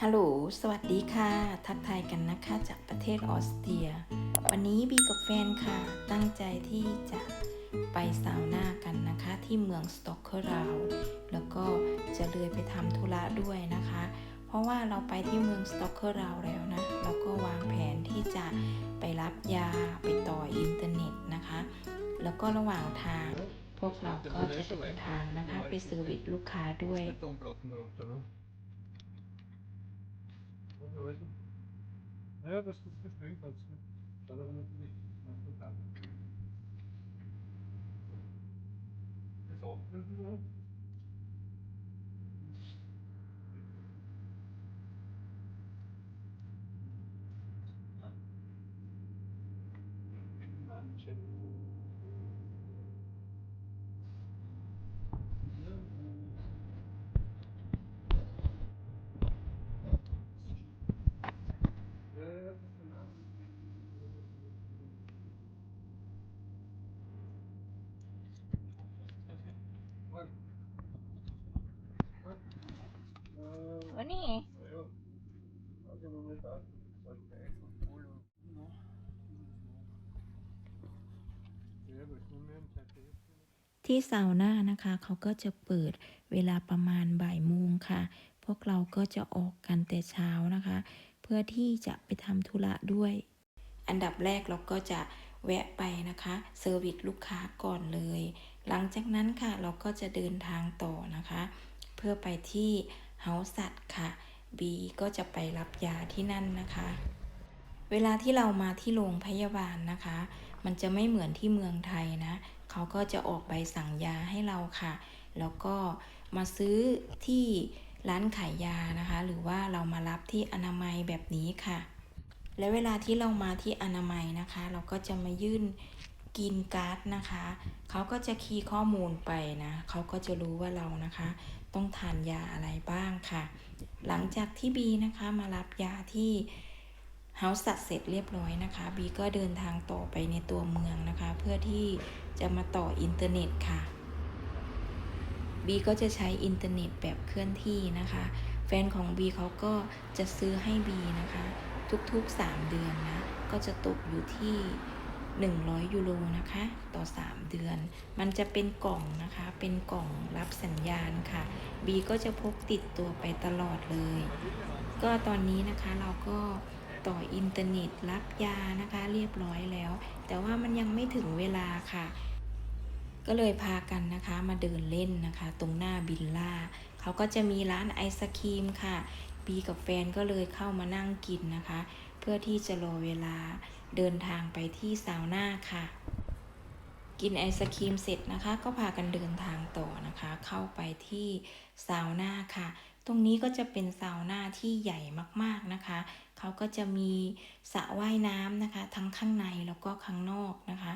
ฮัลโหล สวัสดีค่ะ ทักทายกันนะคะจากประเทศออสเตรีย วันนี้บีกับแฟนค่ะ ตั้งใจที่จะไปซาวน่ากันนะคะ ที่เมืองสต็อกเคอร์ราวแล้วก็จะเลยไปทำธุระด้วยนะคะ เพราะว่าเราไปที่เมืองสต็อกเคอร์ราวแล้วนะ เราก็วางแผนที่จะไปรับยาไปต่ออินเทอร์เน็ตนะคะ แล้วก็ระหว่างทางพวกเราก็จะเดินทางนะคะ ไปเซอร์วิสลูกค้าด้วย Hinweisen? Naja, dass du es verstehen kannst. Ne? Dann aber natürlich nach und dann. Das aufbinden, ne? Schön. ที่ซาวน่านะคะ เขาก็จะเปิดเวลาประมาณบ่ายโมงค่ะ พวกเราก็จะออกกันแต่เช้านะคะ เพื่อที่จะไปทำธุระด้วย อันดับแรกเราก็จะแวะไปนะคะเซอร์วิสลูกค้าก่อนเลย หลังจากนั้นค่ะเราก็จะเดินทางต่อนะคะ เพื่อไปที่เฮาสัตว์ค่ะบีก็จะไปรับยาที่นั่นนะคะ เวลาที่เรามาที่โรงพยาบาลนะคะ มันจะไม่เหมือนที่เมืองไทยนะ เขาก็จะออกใบสั่งยาให้เราค่ะ แล้วก็มาซื้อที่ร้านขายยานะคะ หรือว่าเรามารับที่อนามัยแบบนี้ค่ะ และเวลาที่เรามาที่อนามัยนะคะ เราก็จะมายื่นกินการ์ดนะคะ เขาก็จะคีย์ข้อมูลไปนะ เขาก็จะรู้ว่าเรานะคะ ต้องทานยาอะไรบ้างค่ะ หลังจากที่บีนะคะมารับยาที่เฮาส์สัตว์เสร็จเรียบร้อยนะคะ บีก็เดินทางต่อไปในตัวเมืองนะคะ เพื่อที่ จะมาต่ออินเทอร์เน็ตค่ะ บีก็จะใช้อินเทอร์เน็ตแบบเคลื่อนที่นะคะ แฟนของบีเขาก็จะซื้อให้บีนะคะ ทุกๆ 3 เดือนนะ ก็จะตกอยู่ที่ 100 ยูโรนะคะ ต่อ 3 เดือน มันจะเป็นกล่องนะคะ เป็นกล่องรับสัญญาณค่ะ บีก็จะพกติดตัวไปตลอดเลย ก็ตอนนี้นะคะเราก็ ต่ออินเทอร์เน็ตรับยานะคะ เรียบร้อยแล้ว แต่ว่ามันยังไม่ถึงเวลาค่ะ ก็เลยพากันนะคะมาเดินเล่นนะคะ ตรงหน้าบิลล่าเขาก็จะมีร้านไอศครีมค่ะบีกับแฟนก็เลยเข้ามานั่งกินนะคะ เพื่อที่จะรอเวลาเดินทางไปที่ซาวน่าค่ะ กินไอศครีมเสร็จนะคะ ก็พากันเดินทางต่อนะคะ เข้าไปที่ซาวน่าค่ะ ตรงนี้ก็จะเป็นซาวน่าที่ใหญ่มากๆนะคะ เขาก็จะมีสระว่ายน้ำนะคะ ทั้งข้างในแล้วก็ข้างนอกนะคะ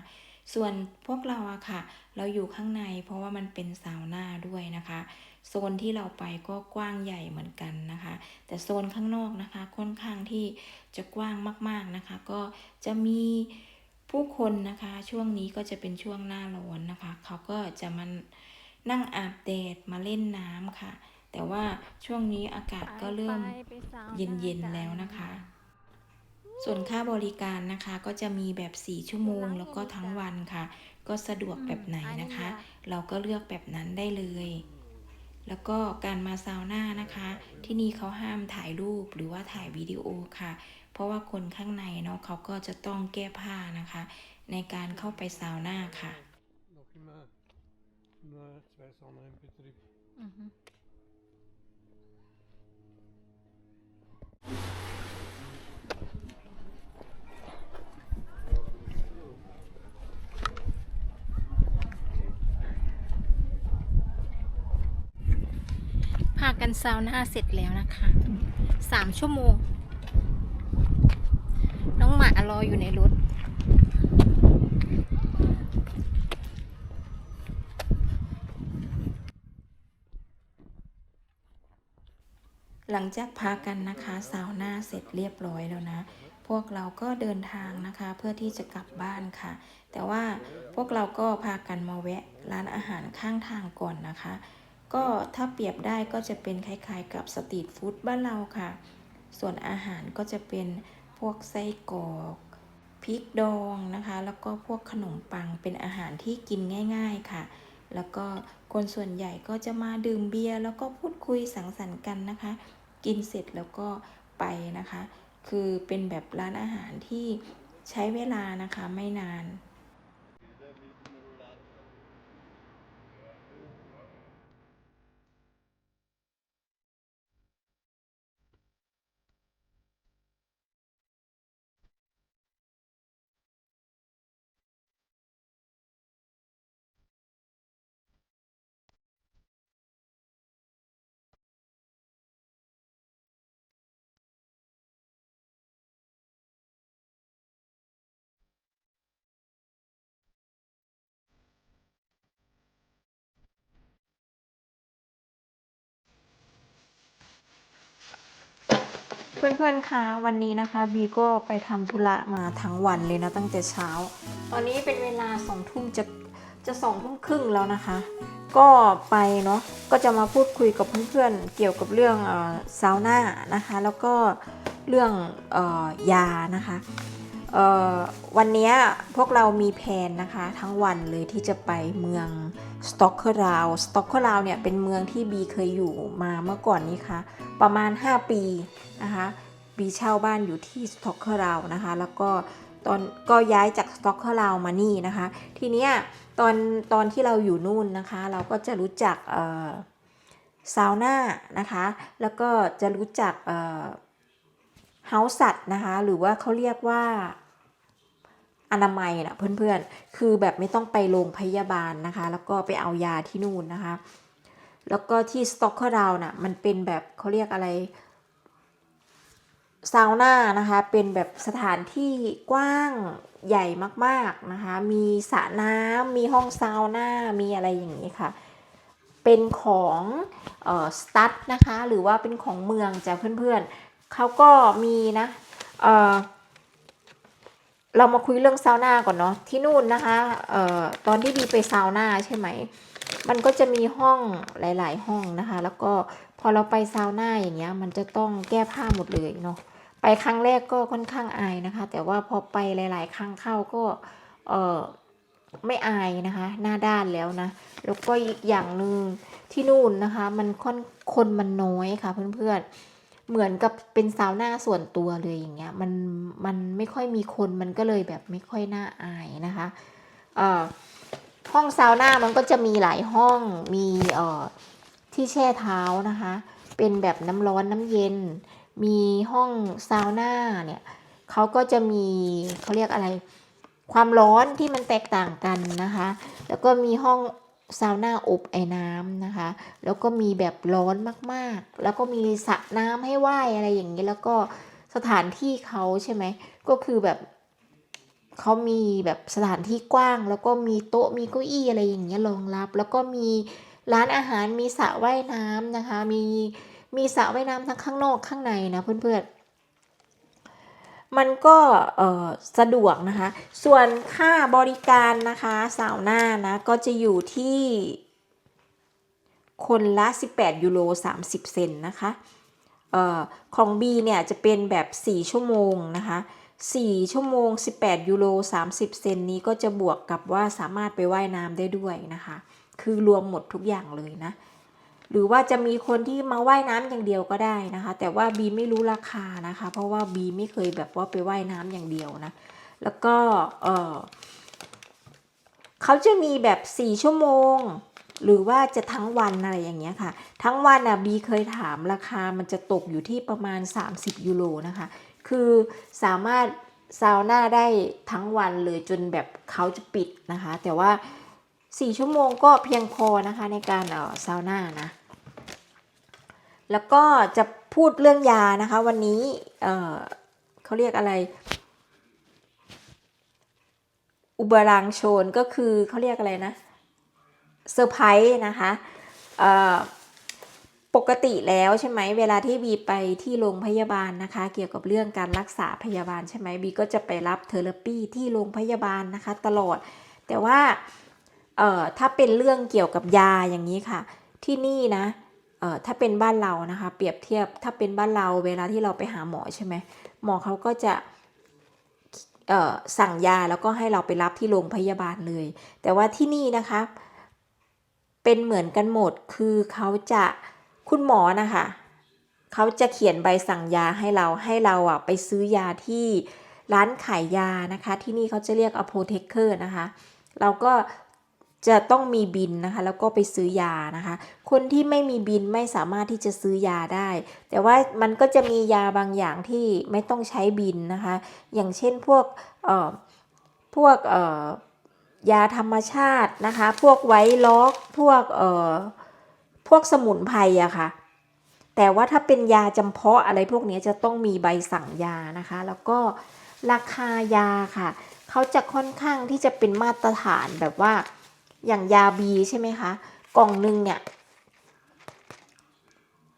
ส่วนพวกเราอะค่ะ เราอยู่ข้างในเพราะว่ามันเป็นซาวน่าด้วยนะคะ โซนที่เราไปก็กว้างใหญ่เหมือนกันนะคะ แต่โซนข้างนอกนะคะค่อนข้างที่จะกว้างมากๆนะคะ ก็จะมีผู้คนนะคะช่วงนี้ก็จะเป็นช่วงหน้าร้อนนะคะ เขาก็จะมานั่งอาบแดดมาเล่นน้ำค่ะ แต่ว่าช่วงนี้อากาศก็เริ่มเย็นๆแล้วนะคะ ส่วนค่าบริการนะคะก็จะมีแบบ 4 ชั่วโมงแล้วก็ทั้งวันค่ะ ก็สะดวกแบบไหนนะคะ เราก็เลือกแบบนั้นได้เลย แล้วก็การมาซาวน่านะคะ ที่นี่เขาห้ามถ่ายรูปหรือว่าถ่ายวิดีโอค่ะ เพราะว่าคนข้างในเนาะเขาก็จะต้องแก้ผ้านะคะ ในการเข้าไปซาวน่าค่ะ กันซาวน่าเสร็จแล้วนะคะสามชั่วโมง น้องหมารออยู่ในรถ หลังจากพักกันนะคะซาวน่าเสร็จเรียบร้อยแล้วนะพวกเราก็เดินทางนะคะเพื่อที่จะกลับบ้านค่ะ แต่ว่าพวกเราก็พากันมาแวะร้านอาหารข้างทางก่อนนะคะ ก็ถ้าเปรียบได้ก็จะเป็นคล้ายๆกับสตรีทฟู้ดบ้านเราค่ะ ส่วนอาหารก็จะเป็นพวกไส้กรอกพริกดองนะคะ แล้วก็พวกขนมปังเป็นอาหารที่กินง่าย ๆค่ะ แล้วก็คนส่วนใหญ่ก็จะมาดื่มเบียร์แล้วก็พูดคุยสังสรรค์กันนะคะ กินเสร็จแล้วก็ไปนะคะ คือเป็นแบบร้านอาหารที่ใช้เวลานะคะไม่นาน เพื่อนๆ คะวันนี้นะคะบีก็ไปทำธุระมาทั้งวันเลยนะตั้งแต่เช้า ตอนนี้เป็นเวลาสองทุ่มจะจะสองทุ่มครึ่งแล้วนะคะ ก็ไปเนาะก็จะมาพูดคุยกับเพื่อนๆ เกี่ยวกับเรื่องเออซาวน่านะคะ แล้วก็เรื่องเออยานะคะ วันนี้พวกเรามีแผนนะคะ ทั้งวันเลยที่จะไปเมืองสต็อกเกอร์ราวสต็อกเกอร์ราวเนี่ยเป็นเมืองที่บีเคยอยู่มาเมื่อก่อนนี้ค่ะ ประมาณ 5 ปีนะคะบีเช่าบ้านอยู่ที่สต็อกเกอร์ราวนะคะ แล้วก็ตอนก็ย้ายจากสต็อกเกอร์ราวมานี่นะคะ ทีเนี้ยตอนตอนที่เราอยู่นู่นนะคะ เราก็จะรู้จักเอ่อซาวน่านะคะ แล้วก็จะรู้จัก เฮาสัตว์นะคะ หรือว่าเขาเรียกว่าอนามัยนะเพื่อนๆ คือแบบไม่ต้องไปโรงพยาบาลนะคะ แล้วก็ไปเอายาที่นู่นนะคะ แล้วก็ที่สต็อกเกอร์ราวน่ะมันเป็นแบบเขาเรียกอะไรซาวน่านะคะ เป็นแบบสถานที่กว้างใหญ่มากๆนะคะ มีสระน้ำมีห้องซาวน่า มีอะไรอย่างนี้ค่ะ เป็นของเอ่อสตัดนะคะ หรือว่าเป็นของเมืองจ้ะเพื่อนๆ เขาก็มีนะเออเรามาคุยเรื่องซาวน่าก่อนเนาะที่นู่นนะคะเอ่อตอนที่บีไปซาวน่าใช่ไหม มันก็จะมีห้องหลาย ๆ ห้องนะคะ แล้วก็พอเราไปซาวน่าอย่างเงี้ย มันจะต้องแก้ผ้าหมดเลยเนาะไปครั้งแรกก็ค่อนข้างอายนะคะ แต่ว่าพอไปหลาย ๆ ครั้งเข้าก็เออไม่อายนะคะ หน้าด้านแล้วนะแล้วก็อีกอย่างหนึ่งที่นู่นนะคะ มันค่อนคนมันน้อยค่ะเพื่อนๆ เหมือนกับเป็นซาวน่าส่วนตัวเลยอย่างเงี้ยมันมันไม่ค่อยมีคนมันก็เลยแบบไม่ค่อยน่าอายนะคะเอ่อห้องซาวน่ามันก็จะมีหลายห้องมีเอ่อที่แช่เท้านะคะ เป็นแบบน้ำร้อนน้ำเย็น มีห้องซาวน่าเนี่ยเขาก็จะมีเขาเรียกอะไร ความร้อนที่มันแตกต่างกันนะคะ แล้วก็มีห้อง ซาวน่าอบไอ้น้ำนะคะ แล้วก็มีแบบร้อนมากๆ แล้วก็มีสระน้ำให้ว่ายอะไรอย่างนี้ แล้วก็สถานที่เขาใช่ไหม ก็คือแบบเขามีแบบสถานที่กว้าง แล้วก็มีโต๊ะมีเก้าอี้อะไรอย่างเงี้ยรองรับ แล้วก็มีร้านอาหารมีสระว่ายน้ำนะคะ มีมีสระว่ายน้ำทั้งข้างนอกข้างในนะเพื่อนๆ มันก็สะดวกนะคะ ส่วนค่าบริการนะคะสาวหน้านะก็จะอยู่ที่คนละ 18 ยูโร 30 เซนนะคะเออของ B เนี่ยจะเป็นแบบ 4 ชั่วโมงนะคะ 4 ชั่วโมง 18 ยูโร 30 เซนนี้ก็จะบวกกับว่าสามารถไปว่ายน้ำได้ด้วยนะคะ คือรวมหมดทุกอย่างเลยนะ หรือว่าจะมีคนที่มาว่ายน้ำอย่างเดียวก็ได้นะคะ แต่ว่าบีไม่รู้ราคานะคะ เพราะว่าบีไม่เคยแบบว่าไปว่ายน้ำอย่างเดียวนะ แล้วก็เออเขาจะมีแบบ4ชั่วโมง หรือว่าจะทั้งวันอะไรอย่างเงี้ยค่ะ ทั้งวันอะบีเคยถามราคามันจะตกอยู่ที่ประมาณ 30 ยูโรนะคะ คือสามารถซาวน่าได้ทั้งวันเลยจนแบบเขาจะปิดนะคะ แต่ว่า 4ชั่วโมงก็เพียงพอนะคะในการเออซาวน่านะแล้วก็จะพูดเรื่องยานะคะวันนี้เออเขาเรียกอะไร อุบรังโชนก็คือเขาเรียกอะไรนะเซอร์ไพรส์นะคะปกติแล้วใช่ไหมเวลาที่บีไปที่โรงพยาบาลนะคะ เกี่ยวกับเรื่องการรักษาพยาบาลใช่ไหมบีก็จะไปรับเทอราปีที่โรงพยาบาลนะคะตลอด แต่ว่า เอ่อถ้าเป็นเรื่องเกี่ยวกับยาอย่างนี้ค่ะ ที่นี่นะเอ่อถ้าเป็นบ้านเรานะคะ เปรียบเทียบถ้าเป็นบ้านเราเวลาที่เราไปหาหมอใช่ไหมหมอเขาก็จะเอ่อสั่งยาแล้วก็ให้เราไปรับที่โรงพยาบาลเลย แต่ว่าที่นี่นะคะ เป็นเหมือนกันหมดคือเขาจะคุณหมอนะคะเขาจะเขียนใบสั่งยาให้เราให้เราอะไปซื้อยาที่ร้านขายยานะคะ ที่นี่เขาจะเรียก apotheker นะคะ เราก็ จะต้องมีบินนะคะ แล้วก็ไปซื้อยานะคะ คนที่ไม่มีบินไม่สามารถที่จะซื้อยาได้ แต่ว่ามันก็จะมียาบางอย่างที่ไม่ต้องใช้บินนะคะ อย่างเช่นพวกเอ่อพวกเอ่อยาธรรมชาตินะคะ พวกไวท์ล็อกพวกเอ่อพวกสมุนไพรอะค่ะแต่ว่าถ้าเป็นยาจำเพาะอะไรพวกนี้จะต้องมีใบสั่งยานะคะ แล้วก็ราคายาค่ะเขาจะค่อนข้างที่จะเป็นมาตรฐานแบบว่า อย่างยาบีใช่ไหมคะ กล่องหนึ่งเนี่ย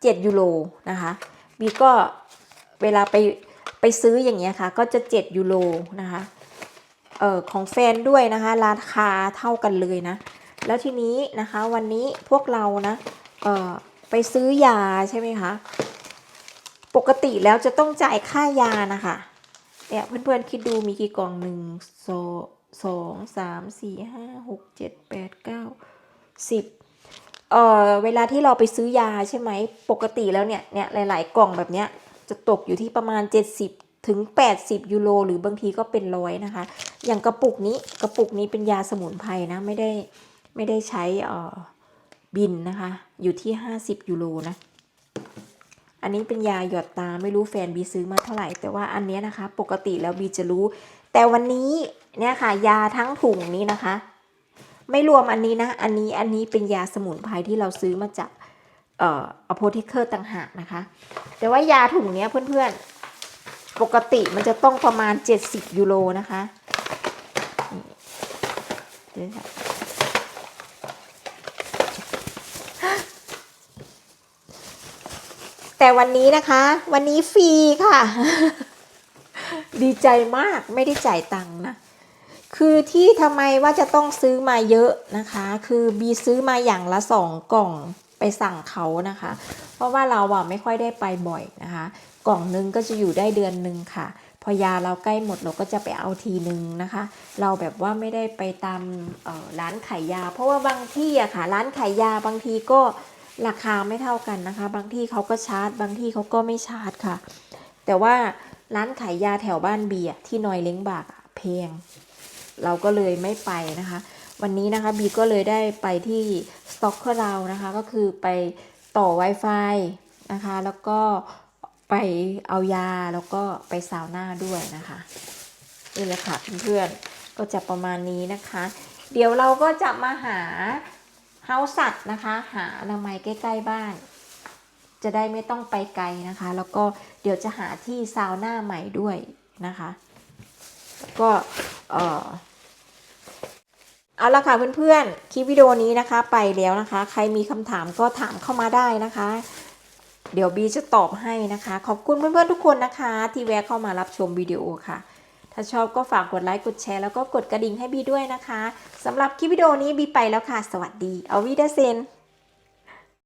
เจ็ดยูโรนะคะบีก็เวลาไปไปซื้ออย่างเงี้ยค่ะ ก็จะเจ็ดยูโรนะคะเออของแฟนด้วยนะคะ ราคาเท่ากันเลยนะ แล้วทีนี้นะคะวันนี้พวกเรานะเออไปซื้อยาใช่ไหมคะ ปกติแล้วจะต้องจ่ายค่ายานะคะเนี่ยเพื่อนๆคิดดูมีกี่กล่องหนึ่งโซ สองสามสี่ห้าหกเจ็ดแปดเก้าสิบเอ่อเวลาที่เราไปซื้อยาใช่ไหมปกติแล้วเนี่ยเนี่ยหลาย ๆ กล่องแบบเนี้ยจะตกอยู่ที่ประมาณ 70 ถึง 80 ยูโรหรือบางทีก็เป็นร้อยนะคะ อย่างกระปุกนี้กระปุกนี้เป็นยาสมุนไพรนะไม่ได้ไม่ได้ใช้เอ่อบินนะคะ อยู่ที่ 50 ยูโรนะอันนี้เป็นยาหยอดตาไม่รู้แฟนบีซื้อมาเท่าไหร่ แต่ว่าอันนี้นะคะ ปกติแล้วบีจะรู้ แต่วันนี้ เนี่ยค่ะ ยาทั้งถุงนี้นะคะ ไม่รวมอันนี้นะ อันนี้อันนี้เป็นยาสมุนไพรที่เราซื้อมาจากเอ่อ apotheker ต่างหากนะคะ แต่ว่ายาถุงเนี้ยเพื่อนๆ ปกติมันจะต้องประมาณ 70 ยูโรนะคะแต่วันนี้นะคะ วันนี้ฟรีค่ะ ดีใจมากไม่ได้จ่ายตังค์นะ คือที่ทำไมว่าจะต้องซื้อมาเยอะนะคะ คือบีซื้อมาอย่างละสองกล่องไปสั่งเขานะคะ เพราะว่าเราอะไม่ค่อยได้ไปบ่อยนะคะ กล่องนึงก็จะอยู่ได้เดือนหนึ่งค่ะ พอยาเราใกล้หมดเราก็จะไปเอาทีนึงนะคะ เราแบบว่าไม่ได้ไปตามร้านขายยา เพราะว่าบางที่อะค่ะ ร้านขายยาบางทีก็ราคาไม่เท่ากันนะคะ บางที่เขาก็ชาร์จ บางที่เขาก็ไม่ชาร์จค่ะ แต่ว่าร้านขายยาแถวบ้านเบียที่นอยเล้งบากแพง เราก็เลยไม่ไปนะคะ วันนี้นะคะบีก็เลยได้ไปที่สต็อกเกอร์เรานะคะ ก็คือไปต่อ Wi-Fi นะคะ แล้วก็ไปเอายาแล้วก็ไปซาวน่าด้วยนะคะนี่แหละค่ะเพื่อนๆก็จะประมาณนี้นะคะ เดี๋ยวเราก็จะมาหาเฮาสัตว์นะคะ หาอนามัยใกล้ ๆบ้าน จะได้ไม่ต้องไปไกลนะคะ แล้วก็เดี๋ยวจะหาที่ซาวน่าใหม่ด้วยนะคะ ก็เออ เอาละค่ะเพื่อนๆ คลิปวิดีโอนี้นะคะไปแล้วนะคะ ใครมีคำถามก็ถามเข้ามาได้นะคะ เดี๋ยวบีจะตอบให้นะคะ ขอบคุณเพื่อนๆทุกคนนะคะ ที่แวะเข้ามารับชมวิดีโอค่ะ ถ้าชอบก็ฝากกดไลค์กดแชร์แล้วก็กดกระดิ่งให้บีด้วยนะคะสำหรับคลิปวิดีโอนี้บีไปแล้วค่ะ สวัสดี เอาวิดาเซน